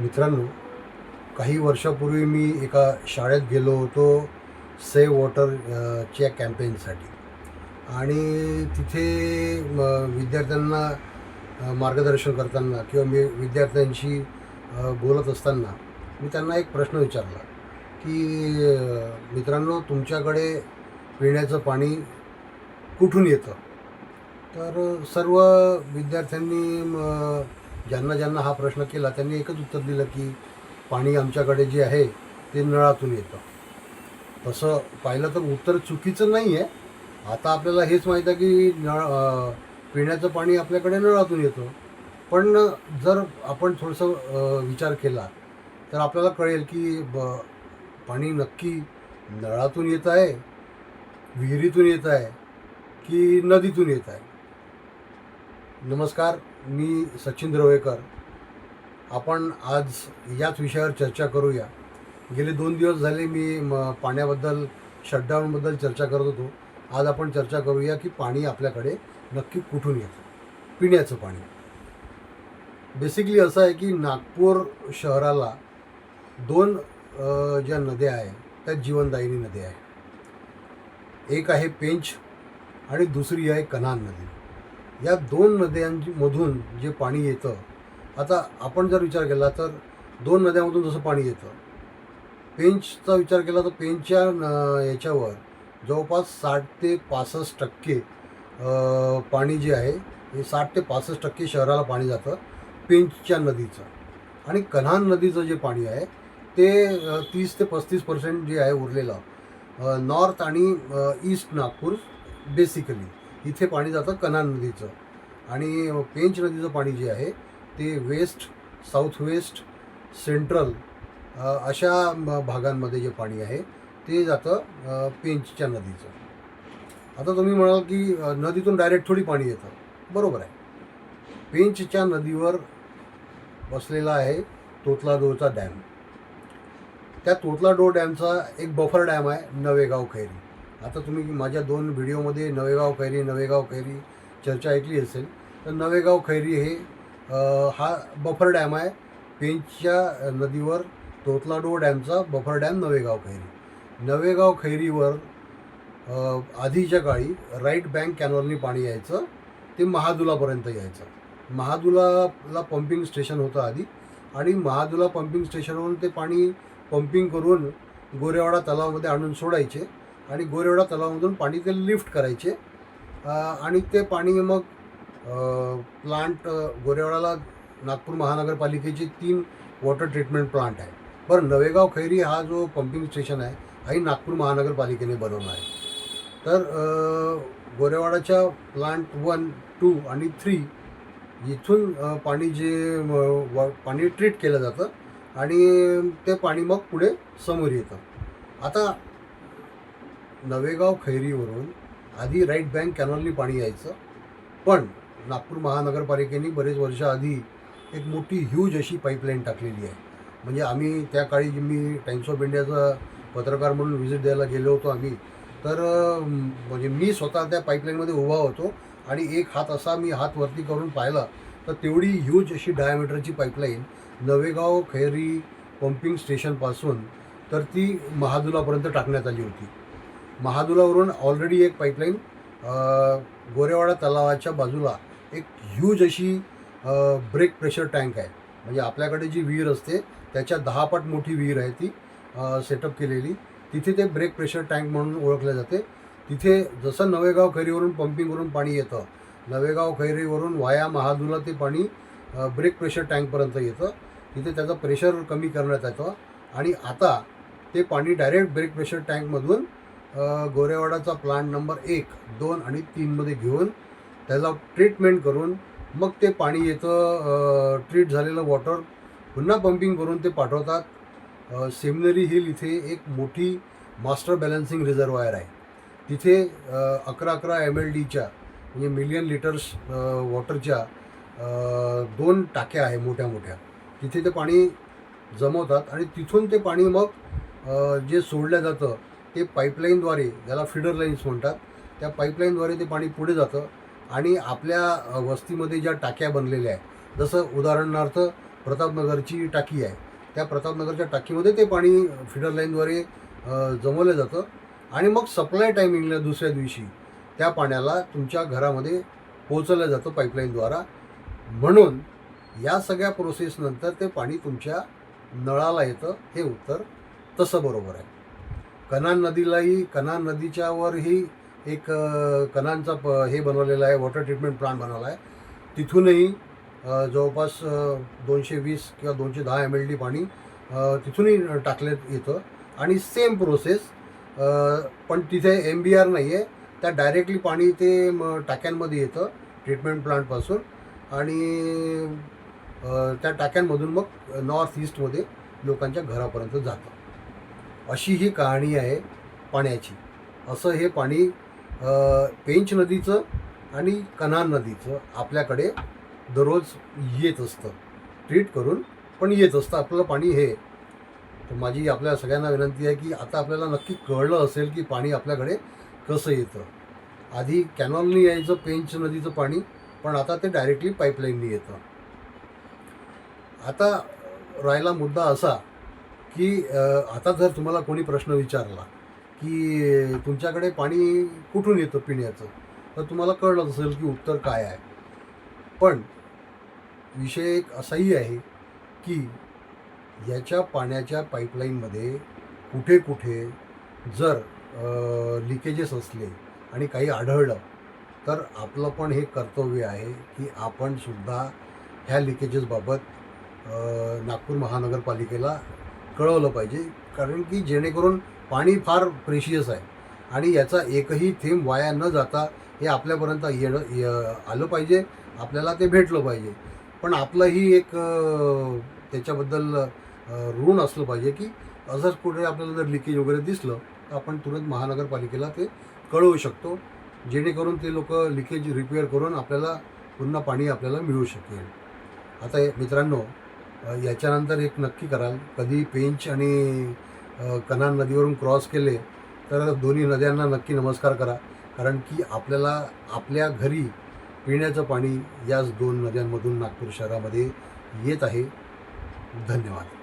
मित्रांनो काही वर्षापूर्वी मी एका शाळेत गेलो होतो सेव्ह वॉटर च्या कॅम्पेनसाठी आणि तिथे विद्यार्थ्यांना मार्गदर्शन करताना किंवा मी विद्यार्थ्यांशी बोलत असताना मी त्यांना एक प्रश्न विचारला की मित्रांनो तुमच्याकडे पिण्याचं पाणी कुठून येतं? तर सर्व विद्यार्थ्यांनी ज्यांना ज्यांना हा प्रश्न केला त्यांनी एकच उत्तर दिलं की पाणी आमच्याकडे जे आहे ते नळातून येतं. तसं पाहिलं तर उत्तर चुकीचं नाही आहे आता आपल्याला हेच माहीत आहे की नळ पिण्याचं पाणी आपल्याकडे नळातून येतं. पण जर आपण थोडंसं विचार केला तर आपल्याला कळेल की ब पाणी नक्की नळातून येत आहे विहिरीतून येत आहे की नदीतून येत आहे. नमस्कार मी सचिन द्रवेकर. आपण आज याच विषयावर चर्चा करूया. गेले दोन दिवस झाले मी म पाण्याबद्दल शटडाऊनबद्दल चर्चा करत होतो. आज आपण चर्चा करूया की पाणी आपल्याकडे नक्की कुठून येतं? पिण्याचं पाणी. बेसिकली असं आहे की नागपूर शहराला दोन ज्या नद्या आहे त्या जीवनदायिनी नद्या आहे एक आहे पेंच आणि दुसरी आहे कन्हान नदी. या दोन नद्यांमधून जे पाणी येतं आता आपण जर विचार केला तर दोन नद्यांमधून जसं पाणी येतं पेंचचा विचार केला तर पेंचच्या न- याच्यावर जवळपास साठ ते पासष्ट टक्के पाणी जे आहे हे साठ ते पासष्ट टक्के शहराला पाणी जातं पेंचच्या नदीचं. आणि कन्हान नदीचं जे पाणी आहे ते तीस ते पस्तीस पर्सेंट जे आहे उरलेलं नॉर्थ आणि ईस्ट नागपूर बेसिकली. इथे पाणी जातं कन्हान नदीचं. आणि पेंच नदीचं पाणी जे आहे ते वेस्ट साऊथ वेस्ट सेंट्रल अशा भागांमध्ये जे पाणी आहे ते जातं पेंचच्या नदीचं. आता तुम्ही म्हणाल की नदीतून डायरेक्ट थोडी पाणी येतं. बरोबर आहे. पेंचच्या नदीवर बसलेला आहे तोतलाडोळचा डॅम. त्या तोतलाडो डॅमचा एक बफर डॅम आहे नवेगाव खैरी. आता तुम्ही माझ्या दोन व्हिडिओमध्ये नवेगाव खैरी नवेगाव खैरी चर्चा ऐकली असेल तर नवेगाव खैरी हे हा बफर डॅम आहे. पेंचच्या नदीवर तोतलाडो डॅमचा बफर डॅम नवेगाव खैरी. नवेगाव खैरीवर आधीच्या काळी राईट बँक कॅनॉलनी पाणी यायचं ते महादुलापर्यंत यायचं. महादुलाला पंपिंग स्टेशन होतं आधी आणि महादुला पंपिंग स्टेशनवरून ते पाणी पंपिंग करून गोरेवाडा तलावामध्ये आणून सोडायचे. आणि गोरेवाडा तलावामधून पाणी ते लिफ्ट करायचे. आणि ते पाणी मग प्लांट गोरेवाडाला नागपूर महानगरपालिकेचे तीन वॉटर ट्रीटमेंट प्लांट आहे. बरं नवेगाव खैरी हा जो पंपिंग स्टेशन आहे हाही नागपूर महानगरपालिकेने बनवला आहे. तर गोरेवाडाच्या प्लांट वन टू आणि थ्री इथून पाणी जे पाणी ट्रीट केलं जातं आणि ते पाणी मग पुढे समोर येतं. आता नवेगाव खैरीवरून आधी राईट बँक कॅनॉलनी पाणी यायचं. पण नागपूर महानगरपालिकेने बरेच वर्ष आधी एक मोठी ह्यूज अशी पाईपलाईन टाकलेली आहे. म्हणजे आम्ही त्या काळी मी टाइम्स ऑफ इंडियाचा पत्रकार म्हणून व्हिजिट द्यायला गेलो होतो आम्ही तर म्हणजे मी स्वतः त्या पाईपलाईनमध्ये उभा होतो आणि एक हात असा मी हात वरती करून पाहिला तर तेवढी ह्यूज अशी डायमीटरची पाईपलाईन नवेगाव खैरी पंपिंग स्टेशनपासून तर ती महादुलापर्यंत टाकण्यात आली होती. महादुलावरून ऑलरेडी एक पाईपलाईन गोरेवाडा तलावाच्या बाजूला एक ह्यूज अशी ब्रेक प्रेशर टँक आहे. म्हणजे आपल्याकडे जी विहीर असते त्याच्या दहा पट मोठी विहीर आहे ती सेटअप केलेली. तिथे ते ब्रेक प्रेशर टँक म्हणून ओळखले जाते. तिथे जसं नवेगाव खैरीवरून पंपिंगवरून पाणी येतं नवेगाव खैरीवरून वाया महादुला ते पाणी ब्रेक प्रेशर टँकपर्यंत येतं. तिथे त्याचं प्रेशर कमी करण्यात येतं. आणि आता ते पाणी डायरेक्ट ब्रेक प्रेशर टँकमधून गोरेवाडाचा प्लांट नंबर एक दोन आणि तीनमध्ये घेऊन त्याला ट्रीटमेंट करून मग ते पाणी येतं ट्रीट झालेलं वॉटर पुन्हा पंपिंग करून ते पाठवतात. सेमिनरी हिल इथे एक मोठी मास्टर बॅलन्सिंग रिझर्वायर आहे. तिथे अकरा अकरा एम एल डीच्या म्हणजे मिलियन लिटर्स वॉटरच्या दोन टाक्या आहे मोठ्या मोठ्या. तिथे ते पाणी जमवतात आणि तिथून ते पाणी मग जे सोडलं जातं ते पाईपलाईनद्वारे ज्याला फिडर लाईन्स म्हणतात त्या पाईपलाईनद्वारे ते पाणी पुढे जातं आणि आपल्या वस्तीमध्ये ज्या टाक्या बनलेल्या आहेत जसं उदाहरणार्थ प्रतापनगरची टाकी आहे त्या प्रतापनगरच्या टाकीमध्ये ते पाणी फिडर लाईनद्वारे जमवलं जातं आणि मग सप्लाय टायमिंगला दुसऱ्या दिवशी त्या पाण्याला तुमच्या घरामध्ये पोचवलं जातं पाईपलाईनद्वारा. म्हणून या सगळ्या प्रोसेसनंतर ते पाणी तुमच्या नळाला येतं हे उत्तर तसं बरोबर आहे. कनान नदीलाही कनान नदीच्यावरही एक कनानचा प हे बनवलेला आहे वॉटर ट्रीटमेंट प्लांट बनवला आहे. तिथूनही जवळपास दोनशे वीस किंवा दोनशे दहा एम एल डी पाणी तिथूनही टाकण्यात येतं आणि सेम प्रोसेस पण तिथे एम बी आर नाही आहे त्या डायरेक्टली पाणी ते म, टाक्यांमध्ये येतं ट्रीटमेंट प्लांटपासून आणि त्या टाक्यांमधून मग नॉर्थ ईस्टमध्ये लोकांच्या घरापर्यंत जातं. अशी ही कहाणी आहे पाण्याची. असं हे पाणी पेंच नदीचं आणि कन्हान नदीचं आपल्याकडे दररोज येत असतं. ट्रीट करून पण येत असतं. आपलं पाणी हे. तर माझी आपल्या सगळ्यांना विनंती आहे की आता आपल्याला नक्की कळलं असेल की पाणी आपल्याकडे कसं येतं. आधी कॅनॉलनी यायचं पेंच नदीचं पाणी पण आता ते डायरेक्टली पाईपलाईननी येतं. आता राहिला मुद्दा असा की आता जर तुम्हाला कोणी प्रश्न विचारला की तुमच्याकडे पाणी कुठून येतं पिण्याचं तर तुम्हाला कळलं असेल की उत्तर काय आहे. पण विषय एक असाही आहे की याच्या पाण्याच्या पाईपलाईनमध्ये कुठे कुठे जर लिकेजेस असले आणि काही आढळलं तर आपलं पण हे कर्तव्य आहे की आपण सुद्धा ह्या लिकेजेसबाबत नागपूर महानगरपालिकेला कळवलं पाहिजे कारण की जेणेकरून पाणी फार प्रेशियस आहे. आणि याचा एकही थेंब वाया न जाता हे आपल्यापर्यंत येणं य- आलं पाहिजे आपल्याला ते भेटलं पाहिजे. पण आपलंही एक त्याच्याबद्दल ऋण असलं पाहिजे की असंच कुठे आपल्याला जर लिकेज वगैरे दिसलं तर आपण तुरंत महानगरपालिकेला ते कळवू शकतो जेणेकरून ते लोक लिकेज रिपेअर करून आपल्याला पुन्हा पाणी आपल्याला मिळू शकेल. आता मित्रांनो याच्यानंतर एक नक्की कराल. कधी पेंच आणि कनान नदीवरून क्रॉस केले तर दोन्ही नद्यांना नक्की नमस्कार करा. कारण की आपल्याला आपल्या घरी पिण्याचं पाणी याच दोन नद्यांमधून नागपूर शहरामध्ये येत आहे. धन्यवाद.